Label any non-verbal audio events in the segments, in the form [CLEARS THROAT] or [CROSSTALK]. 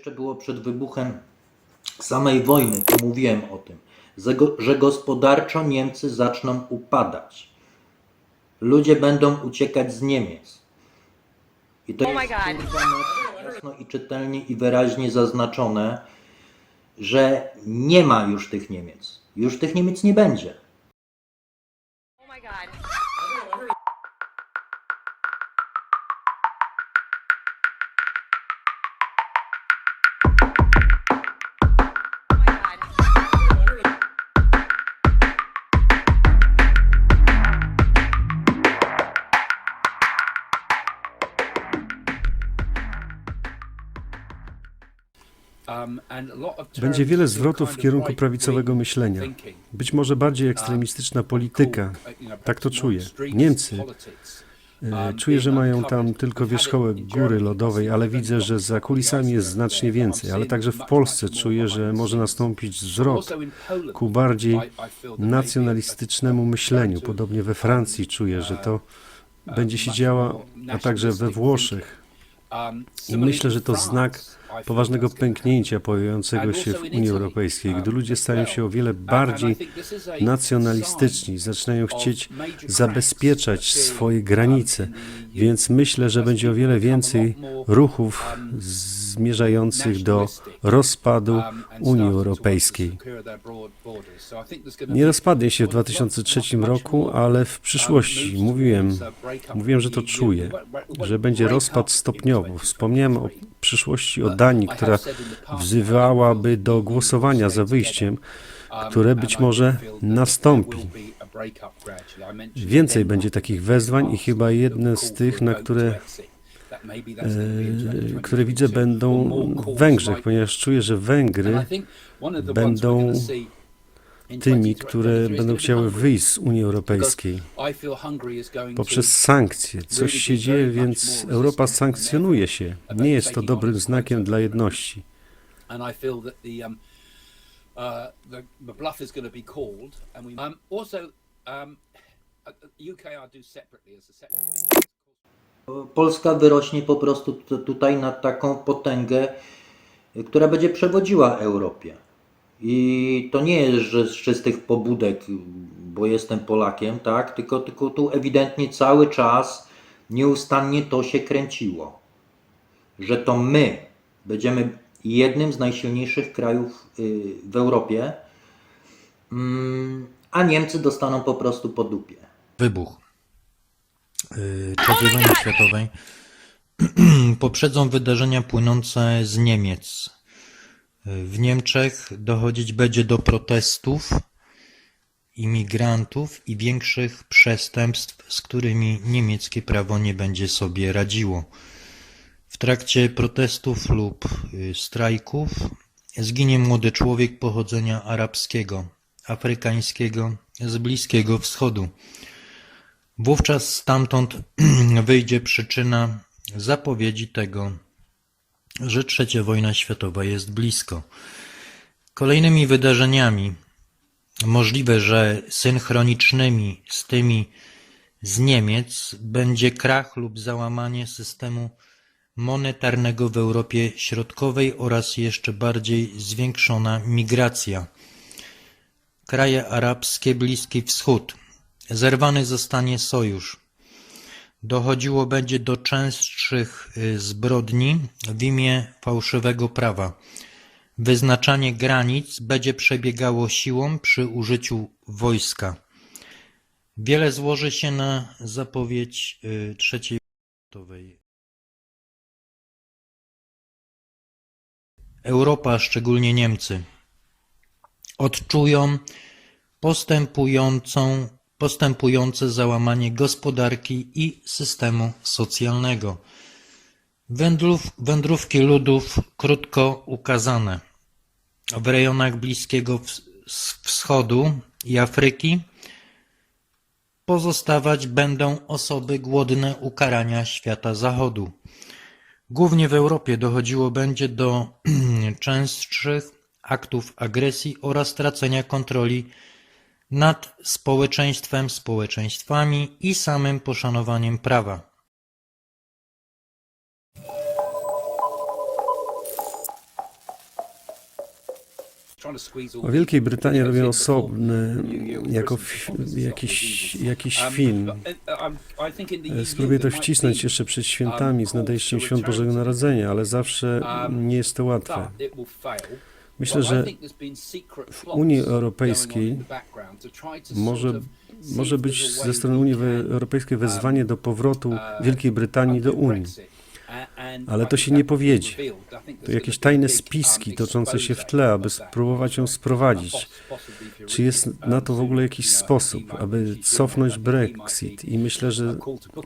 jeszcze było przed wybuchem samej wojny, to mówiłem o tym, że go- że gospodarczo Niemcy zaczną upadać. Ludzie będą uciekać z Niemiec. I to Oh jest no, jasno i czytelnie i wyraźnie zaznaczone, że nie ma już tych Niemiec. Już tych Niemiec nie będzie. Będzie wiele zwrotów w kierunku prawicowego myślenia. Być może bardziej ekstremistyczna polityka. Tak to czuję. Niemcy. E, Czuję, że mają tam tylko wierzchołek góry lodowej, ale widzę, że za kulisami jest znacznie więcej. Ale także w Polsce czuję, że może nastąpić zwrot ku bardziej nacjonalistycznemu myśleniu. Podobnie we Francji czuję, że to będzie się działo, a także we Włoszech. I myślę, że to znak poważnego pęknięcia pojawiającego się w Unii Europejskiej, gdy ludzie stają się o wiele bardziej nacjonalistyczni, zaczynają chcieć zabezpieczać swoje granice, więc myślę, że będzie o wiele więcej ruchów zmierzających do rozpadu Unii Europejskiej. Nie rozpadnie się w 2003 roku, ale w przyszłości. Mówiłem, mówiłem, że to czuję, że będzie rozpad stopniowo. Wspomniałem o przyszłości, o Danii, która wzywałaby do głosowania za wyjściem, które być może nastąpi. Więcej będzie takich wezwań i chyba jedne z tych, na które, e, które widzę, będą w Węgrzech, ponieważ czuję, że Węgry będą tymi, które będą chciały wyjść z Unii Europejskiej poprzez sankcje. Coś się dzieje, więc Europa sankcjonuje się. Nie jest to dobrym znakiem dla jedności. Polska wyrośnie po prostu tutaj na taką potęgę, która będzie przewodziła Europie. I to nie jest, że z czystych pobudek, bo jestem Polakiem, tak? Tylko, tylko tu ewidentnie cały czas nieustannie to się kręciło. Że to my będziemy jednym z najsilniejszych krajów y, w Europie, mm, a Niemcy dostaną po prostu po dupie. Wybuch III wojny światowej [CLEARS THROAT] poprzedzą wydarzenia płynące z Niemiec. W Niemczech dochodzić będzie do protestów imigrantów i większych przestępstw, z którymi niemieckie prawo nie będzie sobie radziło. W trakcie protestów lub y, strajków zginie młody człowiek pochodzenia arabskiego, afrykańskiego, z Bliskiego Wschodu. Wówczas stamtąd [CLEARS THROAT] wyjdzie przyczyna zapowiedzi tego, że trzecia wojna światowa jest blisko. Kolejnymi wydarzeniami, możliwe, że synchronicznymi z tymi z Niemiec, będzie krach lub załamanie systemu monetarnego w Europie Środkowej oraz jeszcze bardziej zwiększona migracja. Kraje arabskie, Bliski Wschód. Zerwany zostanie sojusz. Dochodziło będzie do częstszych y, zbrodni w imię fałszywego prawa. Wyznaczanie granic będzie przebiegało siłą przy użyciu wojska. Wiele złoży się na zapowiedź y, trzeciej światowej. Europa, szczególnie Niemcy, odczują postępującą, postępujące załamanie gospodarki i systemu socjalnego. Wędrów, wędrówki ludów krótko ukazane. W rejonach Bliskiego Ws- Wschodu i Afryki pozostawać będą osoby głodne ukarania świata zachodu. Głównie w Europie dochodziło będzie do [CLEARS THROAT] częstszych aktów agresji oraz tracenia kontroli nad społeczeństwem, społeczeństwami i samym poszanowaniem prawa. O Wielkiej Brytanii robię osobny, jako jakiś, jakiś film. Spróbuję to wcisnąć jeszcze przed świętami, z nadejściem świąt Bożego Narodzenia, ale zawsze nie jest to łatwe. Myślę, że w Unii Europejskiej może, może być ze strony Unii Europejskiej um, wezwanie do powrotu uh, Wielkiej Brytanii do Unii. Ale to się nie powiedzie. To jakieś tajne um, spiski toczące się w tle, aby spróbować ją sprowadzić. Czy jest na um, to w ogóle jakiś sposób, aby cofnąć Brexit? I myślę, że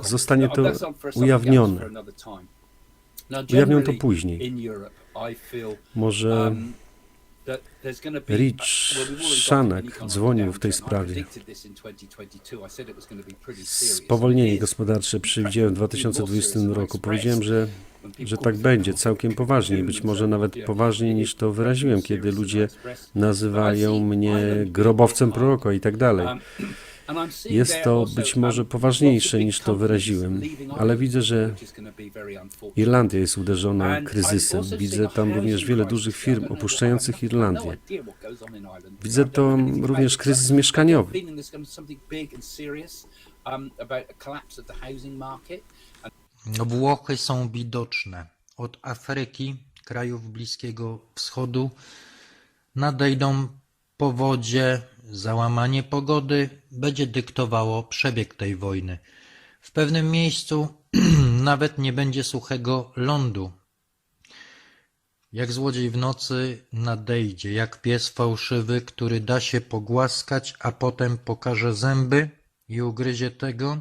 zostanie But to ujawnione. Ujawnią to później. Może Rich economic dzwonił w tej sprawie. predicted this in 2022. I said it was gonna be pretty serious. spowolnienie gospodarcze przewidziałem w 2020 roku. Powiedziałem, że, że tak będzie, całkiem poważnie, być może nawet poważniej niż to wyraziłem, kiedy ludzie nazywają mnie grobowcem proroka i tak dalej. Jest to być może poważniejsze niż to wyraziłem, ale widzę, że Irlandia jest uderzona kryzysem. Widzę tam również wiele dużych firm opuszczających Irlandię. Widzę to również kryzys mieszkaniowy. No, Włochy są widoczne. Od Afryki, krajów Bliskiego Wschodu nadejdą powodzie, załamanie pogody będzie dyktowało przebieg tej wojny. W pewnym miejscu [CLEARS THROAT] nawet nie będzie suchego lądu. Jak złodziej w nocy nadejdzie, jak pies fałszywy, który da się pogłaskać, a potem pokaże zęby i ugryzie tego,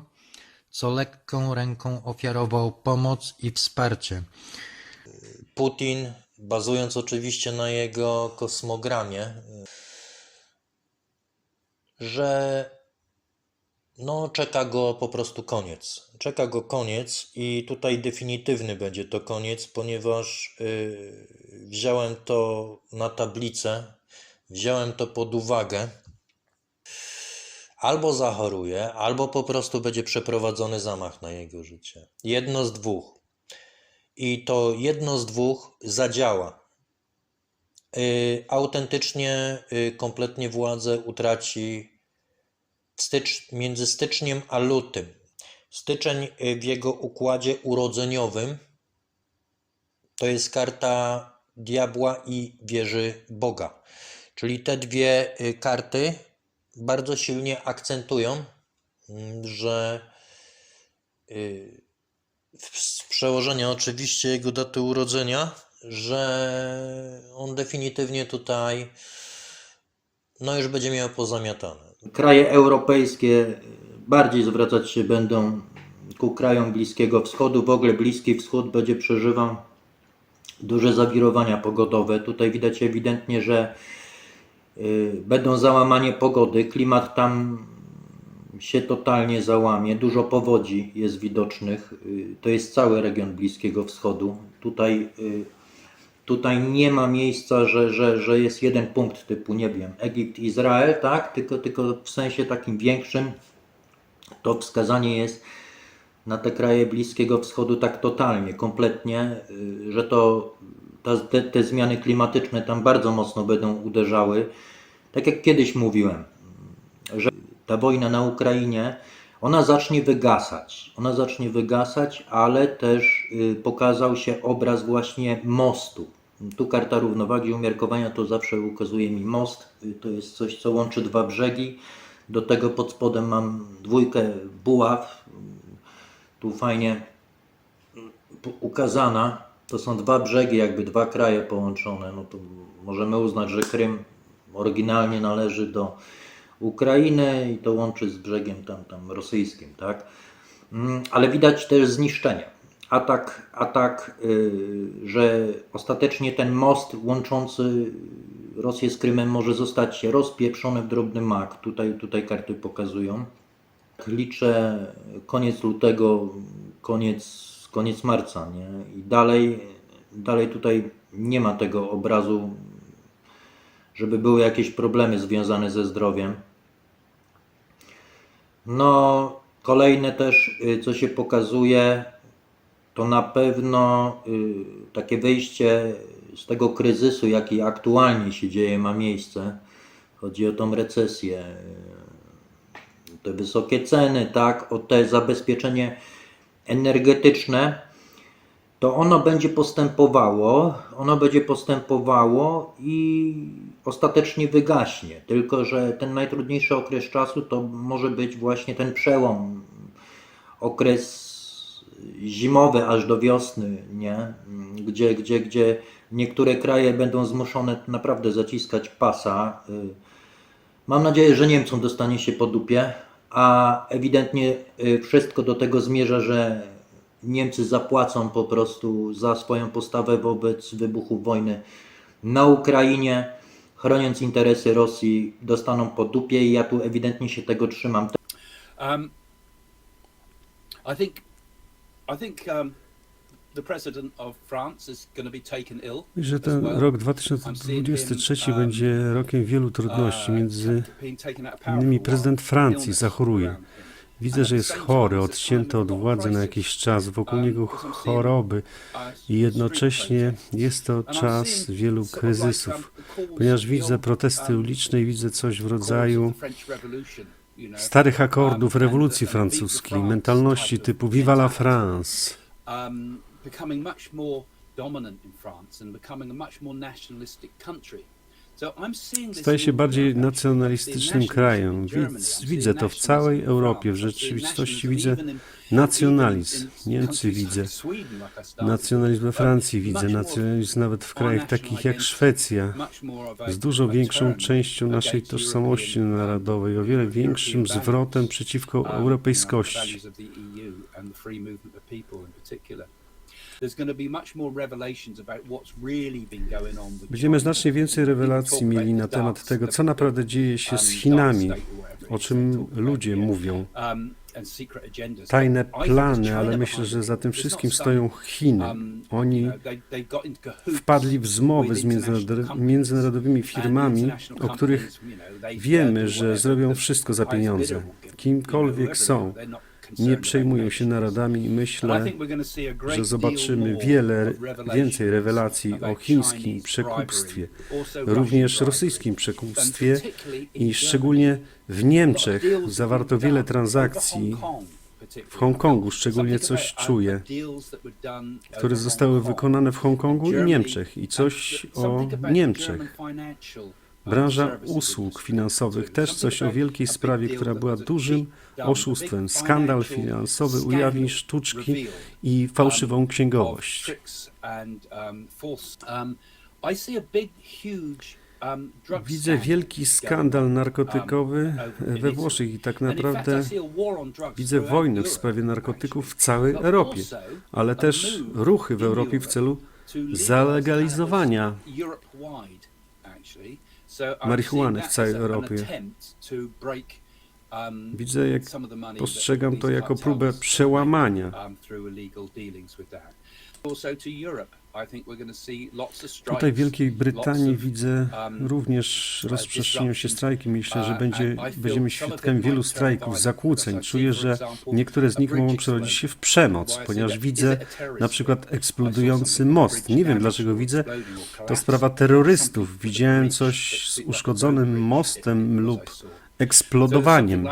co lekką ręką ofiarował pomoc i wsparcie. Putin, bazując oczywiście na jego kosmogramie, że no, czeka go po prostu koniec. Czeka go koniec i tutaj definitywny będzie to koniec, ponieważ yy, wziąłem to na tablicę, wziąłem to pod uwagę. Albo zachoruje, albo po prostu będzie przeprowadzony zamach na jego życie. Jedno z dwóch. I to jedno z dwóch zadziała. Yy, autentycznie, yy, kompletnie władzę utraci stycz, między styczniem a lutym. Styczeń yy, w jego układzie urodzeniowym to jest karta diabła i wieży Boga. Czyli te dwie karty bardzo silnie akcentują, mm, że w- przełożenia oczywiście jego daty urodzenia, że on definitywnie tutaj no już będzie miał pozamiatane. Kraje europejskie bardziej zwracać się będą ku krajom Bliskiego Wschodu. W ogóle Bliski Wschód będzie przeżywał duże zawirowania pogodowe. Tutaj widać ewidentnie, że y, będą załamanie pogody. Klimat tam się totalnie załamie. Dużo powodzi jest widocznych. Y, To jest cały region Bliskiego Wschodu. Tutaj, y, tutaj nie ma miejsca, że, że, że jest jeden punkt typu, nie wiem, Egipt, Izrael, tak? Tylko, tylko w sensie takim większym to wskazanie jest na te kraje Bliskiego Wschodu tak totalnie, kompletnie, y, że to te, te zmiany klimatyczne tam bardzo mocno będą uderzały. Tak jak kiedyś mówiłem, że ta wojna na Ukrainie, ona zacznie wygasać. Ona zacznie wygasać, ale też y, pokazał się obraz właśnie mostu. Tu karta równowagi umiarkowania to zawsze ukazuje mi most. To jest coś, co łączy dwa brzegi. Do tego pod spodem mam dwójkę buław. Tu fajnie ukazana. To są dwa brzegi, jakby dwa kraje połączone. No to możemy uznać, że Krym oryginalnie należy do Ukrainy i to łączy z brzegiem tam, tam rosyjskim, tak? Mm, Ale widać też zniszczenie. Atak, atak yy, że ostatecznie ten most łączący Rosję z Krymem może zostać rozpieprzony w drobny mak. Tutaj, tutaj karty pokazują. Liczę koniec lutego, koniec, koniec marca, nie? I dalej, dalej tutaj nie ma tego obrazu, żeby były jakieś problemy związane ze zdrowiem. No, kolejne też, y, co się pokazuje, to na pewno y, takie wyjście z tego kryzysu, jaki aktualnie się dzieje, ma miejsce, chodzi o tą recesję, te wysokie ceny, tak, o te zabezpieczenie energetyczne, to ono będzie postępowało, ono będzie postępowało i ostatecznie wygaśnie. Tylko, że ten najtrudniejszy okres czasu to może być właśnie ten przełom, okres zimowy aż do wiosny, nie? Gdzie, gdzie, gdzie niektóre kraje będą zmuszone naprawdę zaciskać pasa. Y, Mam nadzieję, że Niemcom dostanie się po dupie, a ewidentnie y, wszystko do tego zmierza, że Niemcy zapłacą po prostu za swoją postawę wobec wybuchu wojny na Ukrainie, chroniąc interesy Rosji, dostaną po dupie i ja tu ewidentnie się tego trzymam. Um, I think, I think um, the president of France is going to be taken ill. Że as ten well. rok I'm 2023 seeing him, um, będzie rokiem wielu trudności. Uh, Między innymi prezydent Francji zachoruje. Widzę, że jest chory, odcięty od władzy na jakiś czas, wokół niego choroby i jednocześnie jest to czas wielu kryzysów, ponieważ widzę protesty uliczne i widzę coś w rodzaju starych akordów rewolucji francuskiej, mentalności typu Viva la France. um, becoming much more dominant in France and becoming a much more nationalistic country. Staje się bardziej nacjonalistycznym krajem. Widz, widzę to w całej Europie. W rzeczywistości widzę nacjonalizm. Niemcy widzę. Nacjonalizm we. Francji widzę, nacjonalizm nawet w krajach takich jak Szwecja, z dużo większą częścią naszej tożsamości narodowej, o wiele większym zwrotem przeciwko um, europejskości. Będziemy znacznie więcej rewelacji mieli na temat tego, co naprawdę dzieje się z Chinami, o czym ludzie mówią. Um, Tajne plany, ale myślę, że za tym wszystkim stoją Chiny. Um, Oni wpadli w zmowy z międzynarodo- międzynarodowymi firmami, o których wiemy, że zrobią wszystko za pieniądze. Kimkolwiek są, nie przejmują się narodami i myślę, że zobaczymy wiele więcej rewelacji o chińskim przekupstwie, również rosyjskim przekupstwie i szczególnie w Niemczech zawarto wiele transakcji, w Hongkongu szczególnie coś czuję, które zostały wykonane w Hongkongu i Niemczech i coś o Niemczech. Branża usług finansowych też coś o wielkiej sprawie, która była dużym oszustwem. Skandal finansowy ujawni sztuczki i fałszywą księgowość. Widzę wielki skandal narkotykowy we Włoszech i tak naprawdę widzę wojnę w sprawie narkotyków w całej Europie, ale też ruchy w Europie w celu zalegalizowania marihuany w całej Europie. Widzę, jak postrzegam to jako próbę przełamania. Tutaj w Wielkiej Brytanii widzę również rozprzestrzenią się strajki. Myślę, że będzie, będziemy świadkami wielu strajków, zakłóceń. Czuję, że niektóre z nich mogą przerodzić się w przemoc, ponieważ widzę na przykład eksplodujący most. Nie wiem dlaczego widzę. To sprawa terrorystów. Widziałem coś z uszkodzonym mostem lub eksplodowaniem.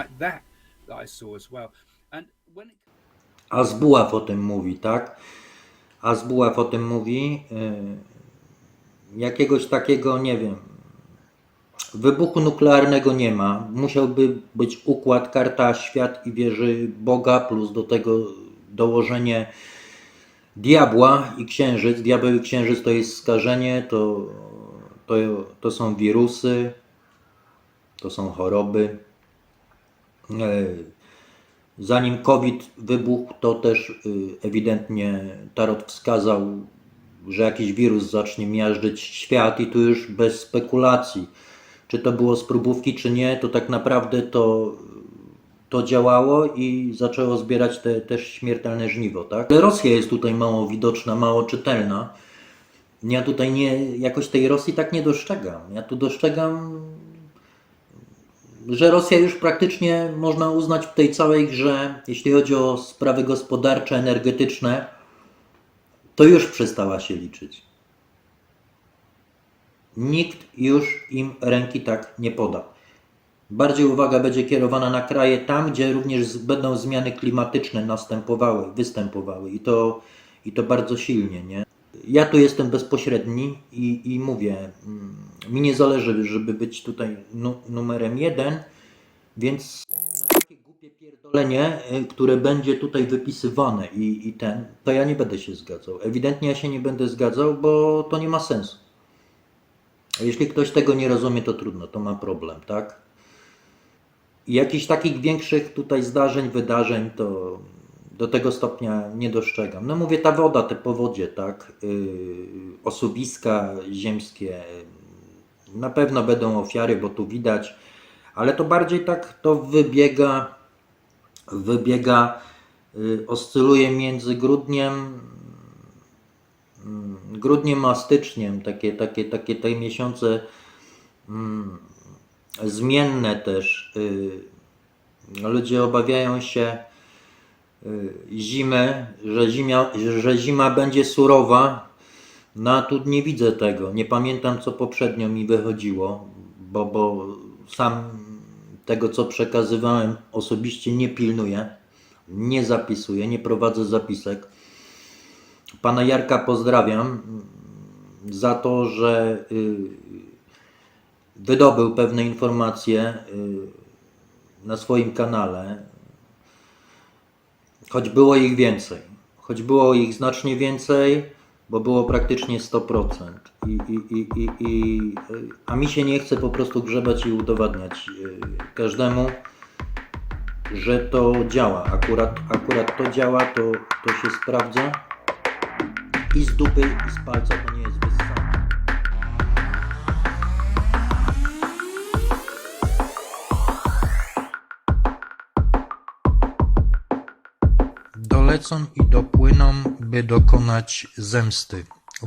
Azbuław o tym mówi, tak? Azbuław o tym mówi. Yy, Jakiegoś takiego, nie wiem, wybuchu nuklearnego nie ma. Musiałby być układ, karta, świat i wieży Boga, plus do tego dołożenie diabła i księżyc. Diabeł i księżyc to jest skażenie, to, to, to są wirusy, to są choroby. Yy, Zanim COVID wybuchł, to też y, ewidentnie Tarot wskazał, że jakiś wirus zacznie miażdżyć świat i tu już bez spekulacji. Czy to było z próbówki, czy nie, to tak naprawdę to, to działało i zaczęło zbierać te też śmiertelne żniwo, tak? Rosja jest tutaj mało widoczna, mało czytelna. Ja tutaj nie, jakoś tej Rosji tak nie dostrzegam. Ja tu dostrzegam że Rosja już praktycznie można uznać w tej całej grze, jeśli chodzi o sprawy gospodarcze, energetyczne, to już przestała się liczyć. nikt już im ręki tak nie poda. Bardziej uwaga będzie kierowana na kraje tam, gdzie również będą zmiany klimatyczne następowały, występowały i to, i to bardzo silnie. Nie? Ja tu jestem bezpośredni i, i mówię, mm, mi nie zależy, żeby być tutaj nu, numerem jeden, więc na takie głupie pierdolenie, y, które będzie tutaj wypisywane i, i ten, to ja nie będę się zgadzał. Ewidentnie ja się nie będę zgadzał, bo to nie ma sensu. Jeśli ktoś tego nie rozumie, to trudno, to ma problem, tak? Jakichś takich większych tutaj zdarzeń, wydarzeń, to do tego stopnia nie dostrzegam. No mówię, ta woda, te powodzie, tak? Yy, osuwiska ziemskie, yy, na pewno będą ofiary, bo tu widać, ale to bardziej tak to wybiega, wybiega, yy, oscyluje między grudniem, grudniem a styczniem, takie, takie, takie te miesiące zmienne też. Ludzie obawiają się y, zimy, że zima, że zima będzie surowa. No a tu nie widzę tego. Nie pamiętam, co poprzednio mi wychodziło, bo, bo sam tego, co przekazywałem, osobiście nie pilnuję, nie zapisuję, nie prowadzę zapisek. Pana Jarka pozdrawiam za to, że y, wydobył pewne informacje y, na swoim kanale, choć było ich więcej, choć było ich znacznie więcej, bo było praktycznie 100%. I, i, i, i, i, a mi się nie chce po prostu grzebać i udowadniać y, każdemu, że to działa. Akurat, akurat to działa, to, to się sprawdza. I z dupy, i z palca to nie jest Dolecą i dopłyną, by dokonać zemsty.